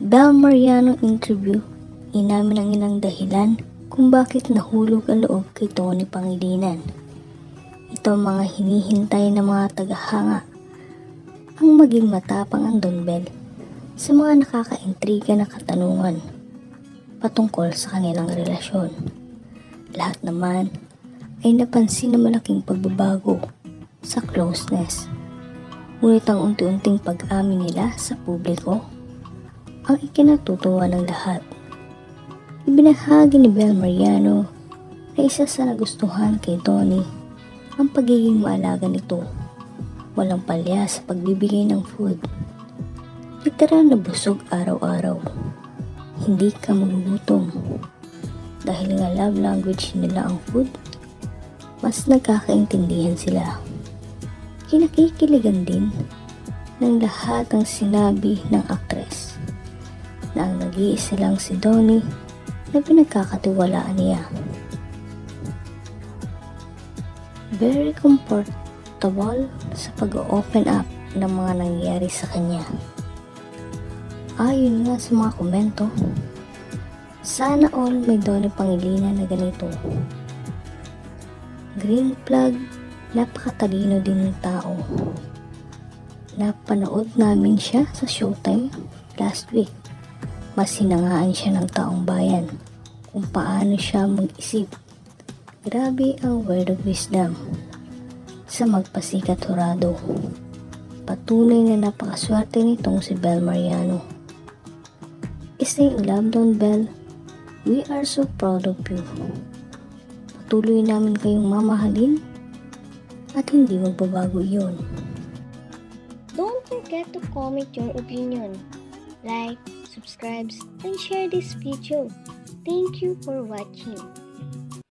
Bel Mariano interview, inamin ang ilang dahilan kung bakit nahulog ang loob kay Tony Pangilinan. Ito ang mga hinihintay ng mga tagahanga ang maging matapang ang Don Bell sa mga nakakaintriga na katanungan patungkol sa kanilang relasyon. Lahat naman ay napansin na malaking pagbabago sa closeness. Ngunit ang unti-unting pag-amin nila sa publiko ang ikinatutuwa ng lahat. Ibinahagi ni Bel Mariano na isa sa nagustuhan kay Tony ang pagiging maalaga nito. Walang palya sa pagbibigay ng food. Literal na busog araw-araw. Hindi ka magugutom. Dahil nga love language nila ang food, mas nagkakaintindihan sila. Kinakikiligan din ng lahat ang sinabi ng aktres na ang nag-iisa lang si Donnie na pinagkakatiwalaan niya. Very comfortable sa pag-open up ng mga nangyayari sa kanya. Ayon nga sa mga komento, sana all may Donnie Pangilinan na ganito. Green flag, napakatalino din ng tao. Napanood namin siya sa Showtime last week. Mas hinangaan siya ng taong bayan kung paano siya mag-isip. Grabe ang word of wisdom sa magpasikat hurado. Patunay na napakaswerte nitong si Bel Mariano. Stay in love, Don Bell. We are so proud of you. Patuloy namin kayong mamahalin at hindi magbabago iyon. Don't forget to comment your opinion. Like, subscribe, and share this video. Thank you for watching.